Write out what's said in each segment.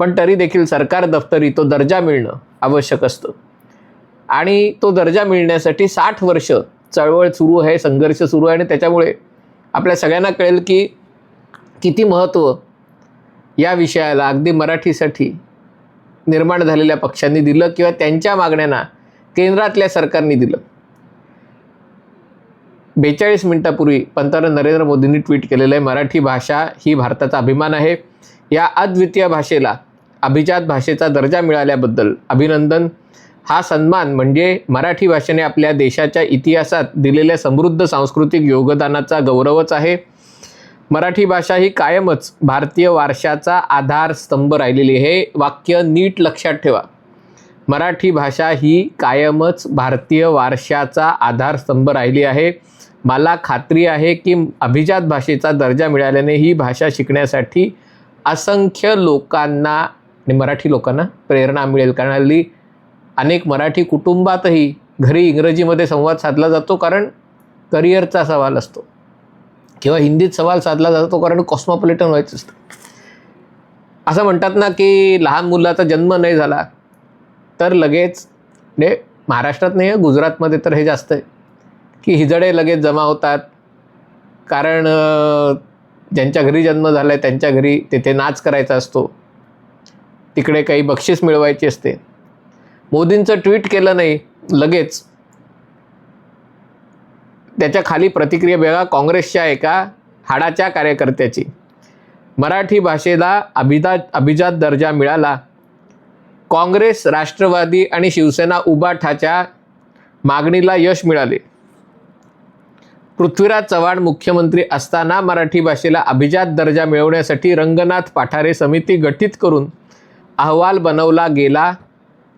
पण तरी देखील सरकार दफ्तरी तो दर्जा मिळणं आवश्यक असतं. आणि तो दर्जा मिळण्यासाठी साठ वर्ष चळवळ सुरू आहे संघर्ष सुरू आहे आणि त्याच्यामुळे आपल्या सगळ्यांना कळेल की किती महत्त्व या विषयाला अगदी मराठीसाठी निर्माण झालेल्या पक्षांनी दिलं किंवा त्यांच्या मागण्यांना केंद्रातल्या सरकारने दिलं. बेचाळीस मिनिटापूर्वी पंतप्रधान नरेंद्र मोदींनी ट्विट केलेलं आहे मराठी भाषा ही भारताचा अभिमान आहे. या अद्वितीय भाषेला अभिजात भाषेचा दर्जा मिळाल्याबद्दल अभिनंदन. हा सन्मान म्हणजे मराठी भाषेने आपल्या देशाच्या इतिहासात दिलेल्या समृद्ध सांस्कृतिक योगदानाचा गौरवच आहे. मराठी भाषा ही कायमच भारतीय वारशाचा आधारस्तंभ राहिलेली हे वाक्य नीट लक्षात ठेवा. मराठी भाषा ही कायमच भारतीय वारशाचा आधारस्तंभ राहिली आहे. मला खात्री आहे की अभिजात भाषेचा दर्जा मिळाल्याने ही भाषा शिकण्यासाठी असंख्य लोकांना आणि मराठी लोकांना प्रेरणा मिळेल. कारण हल्ली अनेक मराठी कुटुंबातही घरी इंग्रजीमध्ये संवाद साधला जातो कारण करिअरचा सवाल असतो. किंवा हिंदीत सवाल साधला जातो कारण कॉस्मॉपॉलिटन व्हायचं असतं. असं म्हणतात ना की लहान मुलाचा जन्म नाही झाला तर लगेच म्हणजे महाराष्ट्रात नाही आहे गुजरातमध्ये तर हे जास्त आहे. की हिजडे लगेच जमा होतात. कारण ज्यांच्या घरी जन्म झाला आहे त्यांच्या घरी तेथे नाच करायचा असतो. तिकडे काही बक्षीस मिळवायची असते. मोदींचं ट्विट केलं नाही लगेच. त्याच्याखाली प्रतिक्रिया बघा काँग्रेसच्या एका हाडाच्या कार्यकर्त्याची. मराठी भाषेला अभिजात अभिजात दर्जा मिळाला. काँग्रेस राष्ट्रवादी आणि शिवसेना उबाठाच्या मागणीला यश मिळाले. पृथ्वीराज चव्हाण मुख्यमंत्री असताना मराठी भाषेला अभिजात दर्जा मिळवण्यासाठी रंगनाथ पाठारे समिती गठीत करून अहवाल बनवला गेला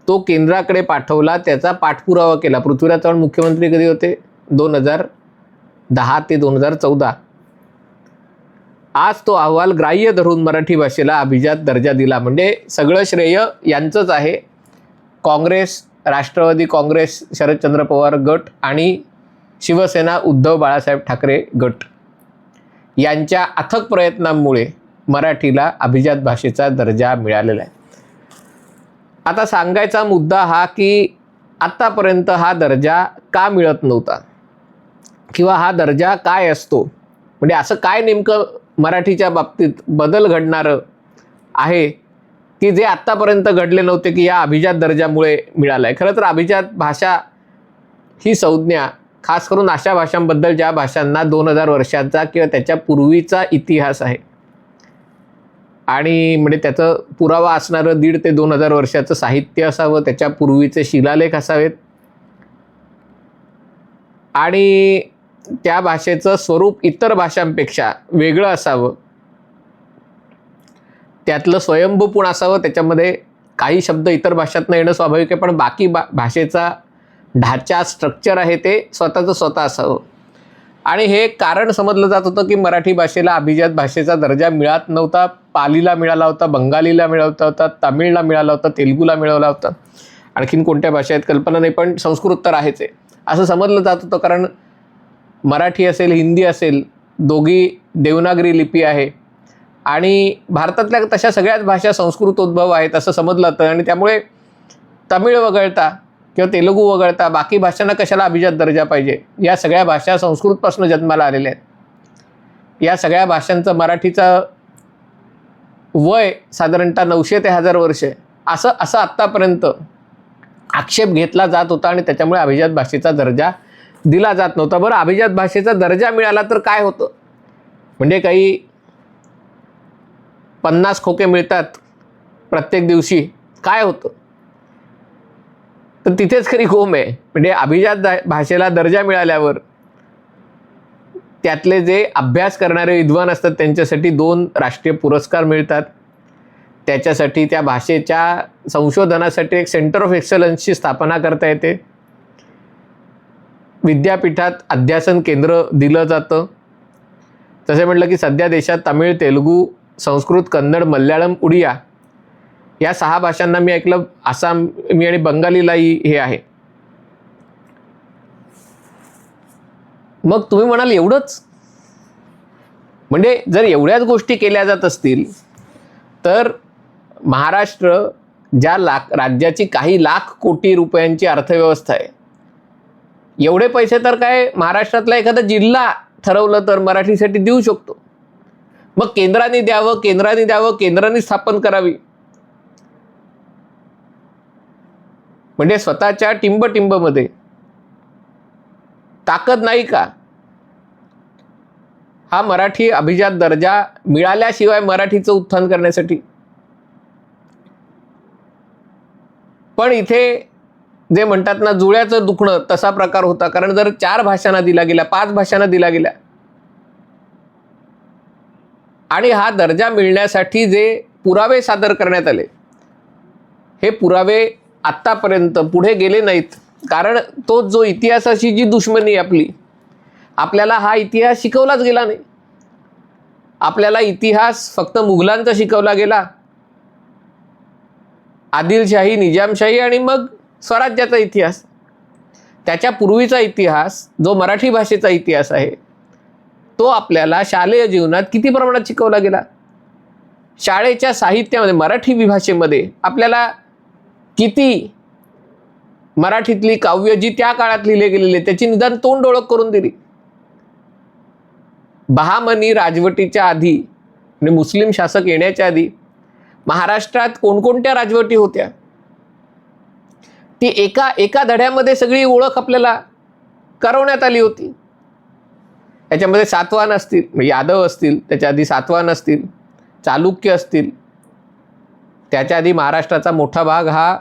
तो केंद्राकडे पाठवला त्याचा पाठपुरावा केला. पृथ्वीराज चव्हाण मुख्यमंत्री कधी होते? दोन हजार दहा ते दोन हजार चौदा. आज तो अहवाल ग्राह्य धरून मराठी भाषेला अभिजात दर्जा दिला. म्हणजे सगळं श्रेय यांचंच आहे. काँग्रेस राष्ट्रवादी काँग्रेस शरदचंद्र पवार गट आणि शिवसेना उद्धव बाळासाहेब ठाकरे गट. यांच्या अथक प्रयत्नांमुळे मराठीला अभिजात भाषेचा दर्जा मिळालेला आहे. आता सांगायचा मुद्दा हा की आत्तापर्यंत हा दर्जा का मिळत नव्हता? किंवा हा दर्जा काय असतो? म्हणजे असं काय नेमकं मराठीच्या बाबतीत बदल घडणारं आहे? की जे आत्तापर्यंत घडले नव्हते की या अभिजात दर्जामुळे मिळालं आहे खरं तर अभिजात भाषा ही संज्ञा खास करून अशा भाषांबद्दल ज्या भाषांना दोन हजार वर्षांचा किंवा त्याच्या पूर्वीचा इतिहास आहे आणि म्हणजे त्याचं पुरावा असणारं दीड ते दोन हजार वर्षाचं साहित्य असावं त्याच्या पूर्वीचे शिलालेख असावेत. आणि त्या भाषेचं स्वरूप इतर भाषांपेक्षा वेगळं असावं. त्यातलं स्वयंभूपूण असावं त्याच्यामध्ये काही शब्द इतर भाषातनं येणं स्वाभाविक आहे पण बाकी बा भाषेचा ढाचा स्ट्रक्चर आहे ते स्वतःचं स्वतः असावं. आणि हे कारण समजलं जात होतं की मराठी भाषेला अभिजात भाषेचा दर्जा मिळत नव्हता. पालीला मिळाला होता बंगालीला मिळवता होता तामिळला मिळाला होता तेलगूला मिळवला होता. आणखीन कोणत्या भाषा आहेत कल्पना नाही पण संस्कृत तर आहेच आहे असं समजलं जात होतं कारण मराठी असेल हिंदी असेल दोघी देवनागरी लिपी आहे. आणि भारतातल्या तशा सगळ्याच भाषा संस्कृतोद्भव आहेत असं समजलं जातं आणि त्यामुळे तमिळ वगळता किंवा तेलुगू वगळता बाकी भाषांना कशाला अभिजात दर्जा पाहिजे? या सगळ्या भाषा संस्कृतपासून जन्माला आलेल्या आहेत. या सगळ्या भाषांचं मराठीचं वय साधारणतः नऊशे ते हजार वर्ष. असं असं आत्तापर्यंत आक्षेप घेतला जात होता आणि त्याच्यामुळे अभिजात भाषेचा दर्जा दिला जात नव्हता. बरं अभिजात भाषेचा दर्जा मिळाला तर काय होतं? म्हणजे काही पन्नास खोके मिळतात प्रत्येक दिवशी. काय होतं? तर तिथेच खरी कोंब आहे. म्हणजे अभिजात भाषेला दर्जा मिळाल्यावर त्यातले जे अभ्यास करणारे विद्वान असतात त्यांच्यासाठी दोन राष्ट्रीय पुरस्कार मिळतात. त्याच्यासाठी त्या भाषेच्या संशोधनासाठी एक सेंटर ऑफ एक्सलन्सची स्थापना करता येते. विद्यापीठात अध्यासन केंद्र दिलं जातं. तसे म्हटलं की सध्या देशात तमिळ तेलुगू संस्कृत कन्नड मल्याळम उडिया या सहा भाषांना मी ऐकलं आसाम मी आणि बंगालीलाही हे आहे. मग तुम्ही म्हणाल एवढंच? म्हणजे जर एवढ्याच गोष्टी केल्या जात असतील तर महाराष्ट्र ज्या लाख राज्याची काही लाख कोटी रुपयांची अर्थव्यवस्था आहे एवढे पैसे तर काय महाराष्ट्रातला एखादा जिल्हा ठरवलं तर मराठीसाठी देऊ शकतो. मग केंद्राने द्यावं केंद्राने द्यावं केंद्राने स्थापन करावी. म्हणजे स्वतःच्या टिंबटिंबमध्ये. ताकद नाही का? हा मराठी अभिजात दर्जा मिळाल्याशिवाय मराठीचं उत्थान करण्यासाठी. पण इथे जे म्हणतात ना जुळ्याचं दुखणं तसा प्रकार होता. कारण जर चार भाषांना दिला गेला पाच भाषांना दिला गेला आणि हा दर्जा मिळण्यासाठी जे पुरावे सादर करण्यात आले हे पुरावे आत्तापर्यंत पुढे गेले नाहीत. कारण तो जो इतिहासाची जी दुश्मनी आपली आपल्याला हा इतिहास शिकवलाच गेला नाही. आपल्याला इतिहास फक्त मुघलांचा शिकवला गेला. आदिलशाही निजामशाही आणि मग स्वराज्याचा इतिहास. त्याच्या पूर्वीचा इतिहास जो मराठी भाषेचा इतिहास आहे तो आपल्याला शालेय जीवनात किती प्रमाणात शिकवला गेला? शाळेच्या साहित्यामध्ये मराठी विभाषेमध्ये आपल्याला किती मराठीतली काव्य जी त्या काळात लिहिले गेलेली त्याची निदान तोंड ओळख करून दिली. बहामनी राजवटीच्या आधी म्हणजे मुस्लिम शासक येण्याच्या आधी महाराष्ट्रात कोणकोणत्या राजवटी होत्या? ती एका एका धड्यामध्ये सगळी ओळख आपल्याला करवण्यात आली होती. याच्यामध्ये सातवान असतील म्हणजे यादव असतील त्याच्या आधी सातवान असतील चालुक्य असतील त्याच्या आधी महाराष्ट्राचा मोठा भाग हा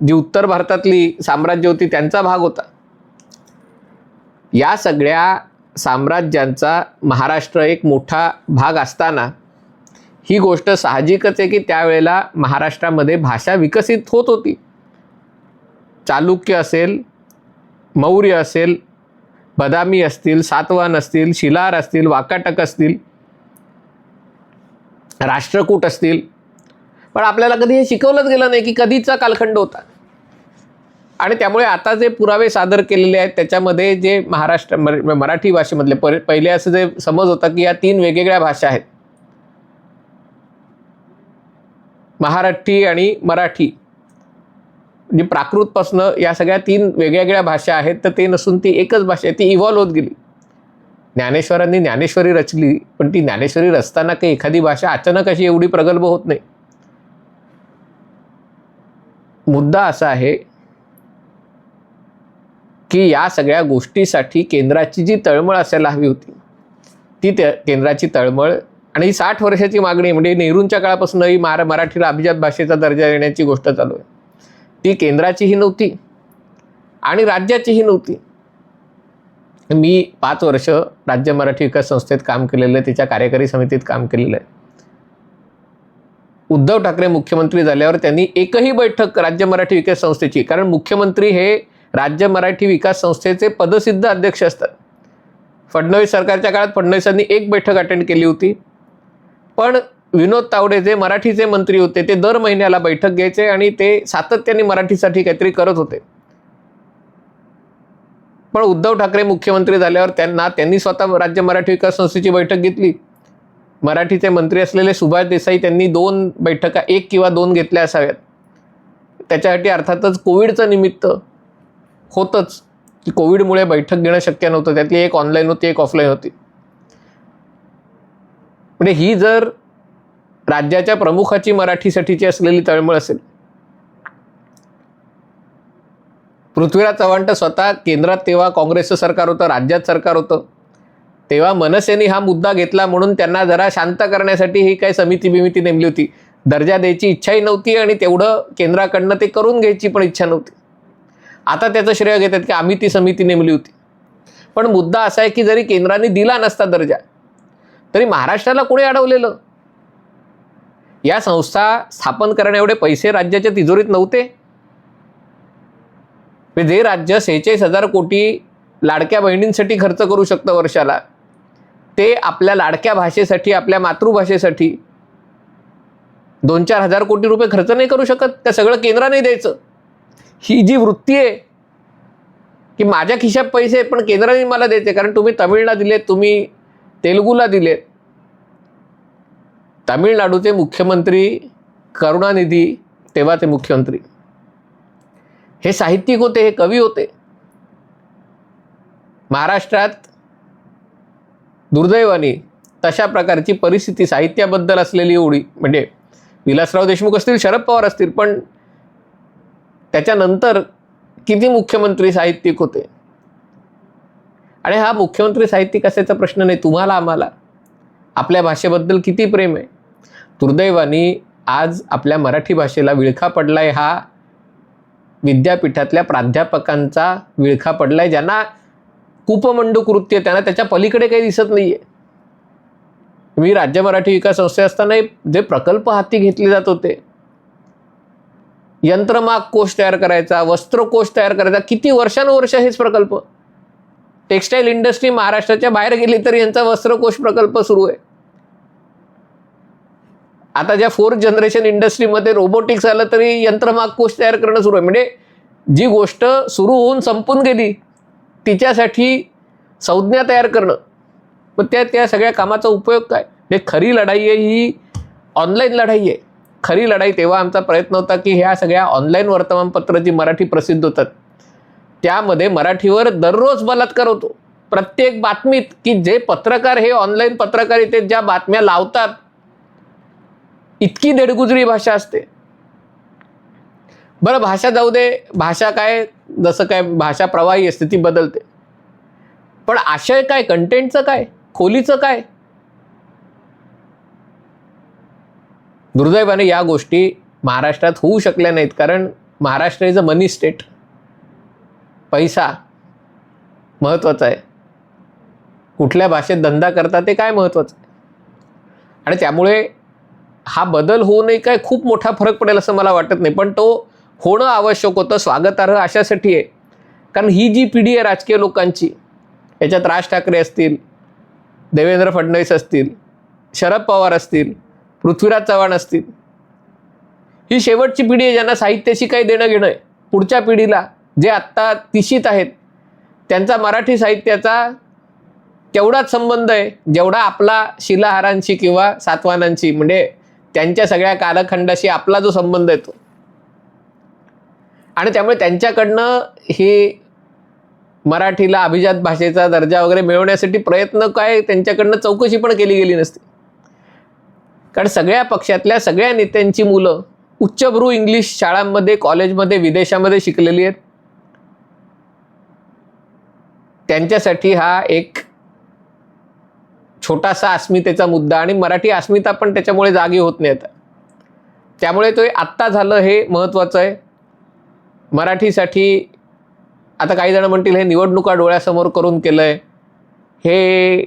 जी उत्तर भारतातली साम्राज्य होती त्यांचा भाग होता. या सगळ्या साम्राज्यांचा महाराष्ट्र एक मोठा भाग असताना ही गोष्ट साहजिकच आहे की त्यावेळेला महाराष्ट्रामध्ये भाषा विकसित होत होती. चालुक्य असेल मौर्य असेल बदामी असतील सातवाहन असतील शिलार असतील वाकाटक असतील राष्ट्रकूट असतील पण आपल्याला कधी हे शिकवलंच गेलं नाही की कधीचा कालखंड होता. आणि त्यामुळे आता जे पुरावे सादर केलेले आहेत त्याच्यामध्ये जे महाराष्ट्र मर- मराठी भाषेमधले पर पहिले असं जे समज होता की या तीन वेगवेगळ्या भाषा आहेत. महाराष्ट्री आणि मराठी. म्हणजे प्राकृतपासनं या सगळ्या तीन वेगवेगळ्या भाषा आहेत तर ते नसून ती एकच भाषा आहे ती इव्हॉल्व होत गेली. ज्ञानेश्वरांनी ज्ञानेश्वरी रचली पण ती ज्ञानेश्वरी रचताना काही एखादी भाषा अचानक अशी एवढी प्रगल्भ होत नाही. मुद्दा असा आहे की या सगळ्या गोष्टीसाठी केंद्राची जी तळमळ असायला हवी होती ती त्या केंद्राची तळमळ आणि ही साठ वर्षाची मागणी म्हणजे नेहरूंच्या काळापासूनही मार मारा मराठीला अभिजात भाषेचा दर्जा देण्याची गोष्ट चालू आहे. ती केंद्राचीही नव्हती आणि राज्याचीही नव्हती. मी पाच वर्ष राज्य मराठी विकास संस्थेत काम केलेलं आहे तिच्या कार्यकारी समितीत काम केलेलं आहे. उद्धव ठाकरे मुख्यमंत्री झाल्यावर त्यांनी एकही बैठक राज्य मराठी विकास संस्थेची कारण मुख्यमंत्री हे राज्य मराठी विकास संस्थेचे पदसिद्ध अध्यक्ष असतात. फडणवीस सरकारच्या काळात फडणवीसांनी एक बैठक अटेंड केली होती. पण विनोद तावडे जे मराठीचे मंत्री होते ते दर महिन्याला बैठक घ्यायचे आणि ते सातत्याने मराठीसाठी काहीतरी करत होते. पण उद्धव ठाकरे मुख्यमंत्री झाल्यावर त्यांना त्यांनी स्वतः राज्य मराठी विकास संस्थेची बैठक घेतली. मराठीचे मंत्री असलेले सुभाष देसाई त्यांनी दोन बैठका एक किंवा दोन घेतल्या असाव्यात. त्याच्यासाठी अर्थातच कोविडचं निमित्त होतंच की कोविडमुळे बैठक घेणं शक्य नव्हतं. त्यातली एक ऑनलाईन होती एक ऑफलाईन होती. म्हणजे ही जर राज्याच्या प्रमुखाची मराठीसाठीची असलेली तळमळ असेल पृथ्वीराज चव्हाण तर स्वतः केंद्रात तेव्हा काँग्रेसचं सरकार होतं राज्यात सरकार होतं. तेव्हा मनसेने हा मुद्दा घेतला म्हणून त्यांना जरा शांत करण्यासाठी ही काही समिती बिमिती नेमली होती. दर्जा द्यायची इच्छाही नव्हती आणि तेवढं केंद्राकडनं ते करून घ्यायची पण इच्छा नव्हती. आता त्याचं श्रेय घेतात की आम्ही ती समिती नेमली होती. पण मुद्दा असा आहे की जरी केंद्राने दिला नसता दर्जा तरी महाराष्ट्राला कोणी अडवलेलं? या संस्था स्थापन करण्या एवढे पैसे राज्याच्या तिजोरीत नव्हते? म्हणजे जे राज्य सेहेचाळीस हजार कोटी लाडक्या बहिणींसाठी खर्च करू शकतं वर्षाला ते आपल्या लाडक्या भाषेसाठी आपल्या मातृभाषेसाठी दोन चार हजार कोटी रुपये खर्च नाही करू शकत. त्या सगळं केंद्राने द्यायचं. ही जी वृत्ती आहे की माझ्या खिशात पैसे आहेत पण केंद्राने मला द्यायचे. कारण तुम्ही तमिळला दिलेत तुम्ही तेलुगूला दिलेत. तामिळनाडूचे मुख्यमंत्री करुणानिधी तेव्हाचे मुख्यमंत्री. हे साहित्यिक होते हे कवी होते. महाराष्ट्रात दुर्दैवाने तशा प्रकारची परिस्थिती साहित्याबद्दल असलेली एवढी म्हणजे विलासराव देशमुख असतील शरद पवार असतील पण त्याच्यानंतर किती मुख्यमंत्री साहित्यिक होते? आणि हा मुख्यमंत्री साहित्यिक असायचा प्रश्न नाही तुम्हाला आम्हाला. आपल्या भाषेबद्दल किती प्रेम आहे? दुर्दैवाने आज आपल्या मराठी भाषेला विळखा पडलाय हा विद्यापीठातल्या प्राध्यापकांचा विळखा पडलाय ज्यांना कुपमंडू कृत्य त्यांना त्याच्या पलीकडे काही दिसत नाहीये. मी राज्य मराठी विकास संस्थे असताना जे प्रकल्प हाती घेतले जात होते यंत्रमाग कोश तयार करायचा वस्त्रकोश तयार करायचा किती वर्षानुवर्ष हेच प्रकल्प? टेक्स्टाईल इंडस्ट्री महाराष्ट्राच्या बाहेर गेली तर यांचा वस्त्रकोश प्रकल्प सुरू आहे. आता ज्या फोर्थ जनरेशन इंडस्ट्रीमध्ये रोबोटिक्स आलं तरी यंत्रमाग कोष तयार करणं सुरू आहे. म्हणजे जी गोष्ट सुरू होऊन संपून गेली तिच्यासाठी संज्ञा तयार करणं. मग त्या त्या सगळ्या कामाचा उपयोग काय? हे खरी लढाई आहे ही ऑनलाईन लढाई आहे. खरी लढाई तेव्हा आमचा प्रयत्न होता की ह्या सगळ्या ऑनलाईन वर्तमानपत्र जी मराठी प्रसिद्ध होतात त्यामध्ये मराठीवर दररोज बलात्कार होतो. प्रत्येक बातमीत की जे पत्रकार हे ऑनलाईन पत्रकारितेत ज्या बातम्या लावतात इतकी देडगुजरी भाषा असते. बरं भाषा जाऊ दे. भाषा काय जसं काय भाषा प्रवाही असते ती बदलते. पण आशय काय कंटेंटचं काय खोलीचं काय? दुर्दैवाने या गोष्टी महाराष्ट्रात होऊ शकल्या नाहीत कारण Maharashtra is a money state पैसा महत्त्वाचा आहे. कुठल्या भाषेत धंदा करता ते काय महत्त्वाचं आहे? आणि त्यामुळे हा बदल होऊ नये काय खूप मोठा फरक पडेल असं मला वाटत नाही. पण तो होणं आवश्यक होतं स्वागतार्ह अशासाठी आहे. कारण ही जी पिढी आहे राजकीय लोकांची याच्यात राज ठाकरे असतील देवेंद्र फडणवीस असतील शरद पवार असतील पृथ्वीराज चव्हाण असतील ही शेवटची पिढी आहे ज्यांना साहित्याशी काही देणं घेणं आहे. पुढच्या पिढीला जे आत्ता तिशीत आहेत त्यांचा मराठी साहित्याचा तेवढाच संबंध आहे जेवढा आपला शिलाहारांशी किंवा सातवानांशी म्हणजे त्यांच्या सगळ्या कालखंडाशी आपला जो संबंध आहे तो. आणि त्यामुळे त्यांच्याकडनं हे मराठीला अभिजात भाषेचा दर्जा वगैरे मिळवण्यासाठी प्रयत्न काय त्यांच्याकडनं चौकशी पण केली गेली नसती. कारण सगळ्या पक्षातल्या सगळ्या नेत्यांची मुलं उच्चभ्रू इंग्लिश शाळांमध्ये कॉलेजमध्ये विदेशामध्ये शिकलेली आहेत. त्यांच्यासाठी हा एक छोटासा अस्मितेचा मुद्दा आणि मराठी अस्मिता पण त्याच्यामुळे जागी होत नाही आता त्यामुळे तो आत्ता झालं हे महत्त्वाचं आहे. मराठीसाठी आता काही जण म्हणतील हे निवडणुका डोळ्यासमोर करून केलं आहे हे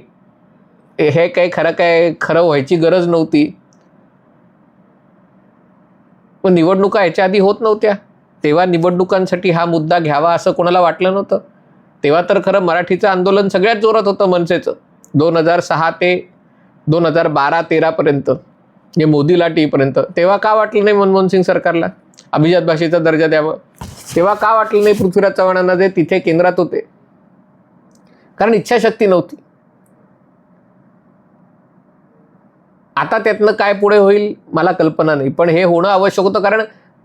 हे काही खरं काय खरं व्हायची गरज नव्हती. पण निवडणुका ह्याच्या आधी होत नव्हत्या. तेव्हा निवडणुकांसाठी हा मुद्दा घ्यावा असं कोणाला वाटलं नव्हतं. तेव्हा तर खरं मराठीचं आंदोलन सगळ्यात जोरात होतं मनसेचं. दोन हजार सहा ते दोन हजार बारा तेरापर्यंत हे म्हणजे मोदी लाटीपर्यंत तेव्हा का वाटलं नाही मनमोहन सिंग सरकारला? अभिजात भाषेचा दर्जा द्यावं. तेव्हा का वाटलं नाही पृथ्वीराज चव्हाणांना जे तिथे केंद्रात होते? कारण इच्छाशक्ती नव्हती. आता त्यातनं काय पुढे होईल मला कल्पना नाही. पण हे होणं आवश्यक होतं कारण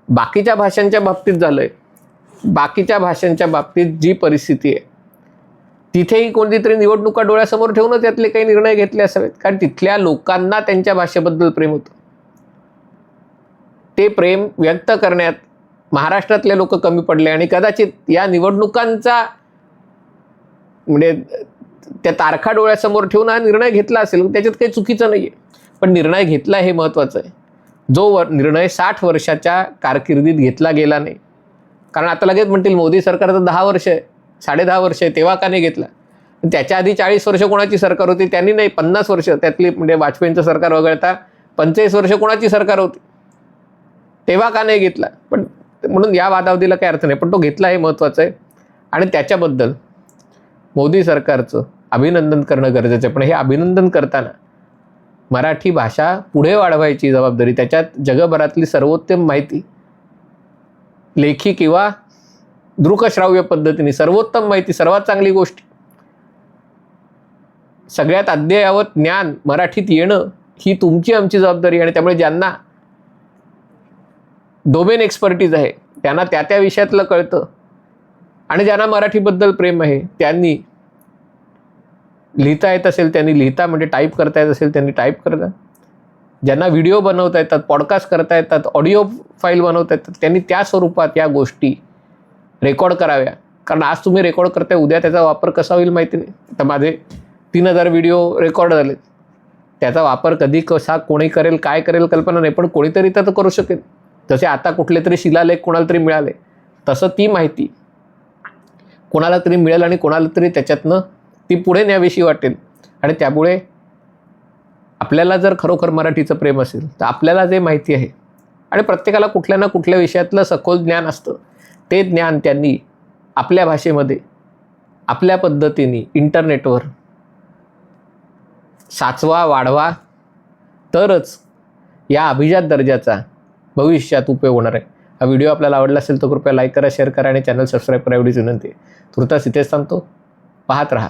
बाकीच्या भाषांच्या बाबतीत झालंय. बाकीच्या भाषांच्या बाबतीत जी परिस्थिती आहे तिथेही कोणतीतरी निवडणुका डोळ्यासमोर ठेवून त्यातले काही निर्णय घेतले असावेत. कारण तिथल्या लोकांना त्यांच्या भाषेबद्दल प्रेम होतं. ते प्रेम व्यक्त करण्यात महाराष्ट्रातले लोक कमी पडले आणि कदाचित या निवडणुकांचा म्हणजे त्या तारखा डोळ्यासमोर ठेवून हा निर्णय घेतला असेल त्याच्यात काही चुकीचं नाही आहे पण निर्णय घेतला हे महत्त्वाचं आहे. जो वर निर्णय साठ वर्षाच्या कारकिर्दीत घेतला गेला नाही. कारण आता लगेच म्हणतील मोदी सरकारचं दहा वर्ष आहे साडे दहा वर्ष आहे तेव्हा का नाही घेतला? त्याच्या आधी चाळीस वर्ष कोणाची सरकार होती? त्यांनी नाही पन्नास वर्ष त्यातली म्हणजे वाजपेयींचं सरकार वगळता पंचेचाळीस वर्ष कोणाची सरकार होती? तेव्हा का नाही घेतला? पण म्हणून या वादावधीला काही अर्थ नाही पण तो घेतला हे महत्त्वाचं आहे. आणि त्याच्याबद्दल मोदी सरकारचं अभिनंदन करणं गरजेचं आहे. पण हे अभिनंदन करताना मराठी भाषा पुढे वाढवायची जबाबदारी त्याच्यात जगभरातली सर्वोत्तम माहिती लेखी किंवा दृकश्राव्य पद्धतीने सर्वोत्तम माहिती सर्वात चांगली गोष्ट सगळ्यात अद्ययावत ज्ञान मराठीत येणं ही तुमची आमची जबाबदारी आणि त्यामुळे ज्यांना डोमेन एक्सपर्टीज आहे. त्यांना त्या त्या विषयातलं कळतं. आणि ज्यांना मराठीबद्दल प्रेम आहे त्यांनी लिहिता येत असेल त्यांनी लिहिता म्हणजे टाईप करता येत असेल त्यांनी टाईप करता. ज्यांना व्हिडिओ बनवता येतात पॉडकास्ट करता येतात ऑडिओ फाईल बनवता येतात त्यांनी त्या स्वरूपात या गोष्टी रेकॉर्ड कराव्या. कारण आज तुम्ही रेकॉर्ड करताय उद्या त्याचा वापर कसा होईल माहिती नाही. तर माझे तीन हजार व्हिडिओ रेकॉर्ड झाले त्याचा वापर कधी कसा कोणी करेल काय करेल कल्पना नाही पण कोणीतरी तर करू शकेल. जसे आता कुठले तरी शिलालेख कोणाला तरी मिळाले तसं ती माहिती कोणाला तरी मिळेल आणि कोणाला तरी त्याच्यातनं ती पुढे न्याविषयी वाटेल. आणि त्यामुळे आपल्याला जर खरोखर मराठीचं प्रेम असेल तर आपल्याला जे माहिती आहे आणि प्रत्येकाला कुठल्या ना कुठल्या विषयातलं सखोल ज्ञान असतं ते ज्ञान त्यांनी आपल्या भाषेमध्ये आपल्या पद्धतीने इंटरनेटवर साचवा वाढवा तरच या अभिजात दर्जाचा भविष्यात उपयोग होणार आहे. हा व्हिडिओ आपल्याला आवडला असेल तर कृपया लाईक करा शेअर करा आणि चॅनल सबस्क्राईब करा एवढीच विनंती आहे. तुर्तास इथेच सांगतो पाहत राहा.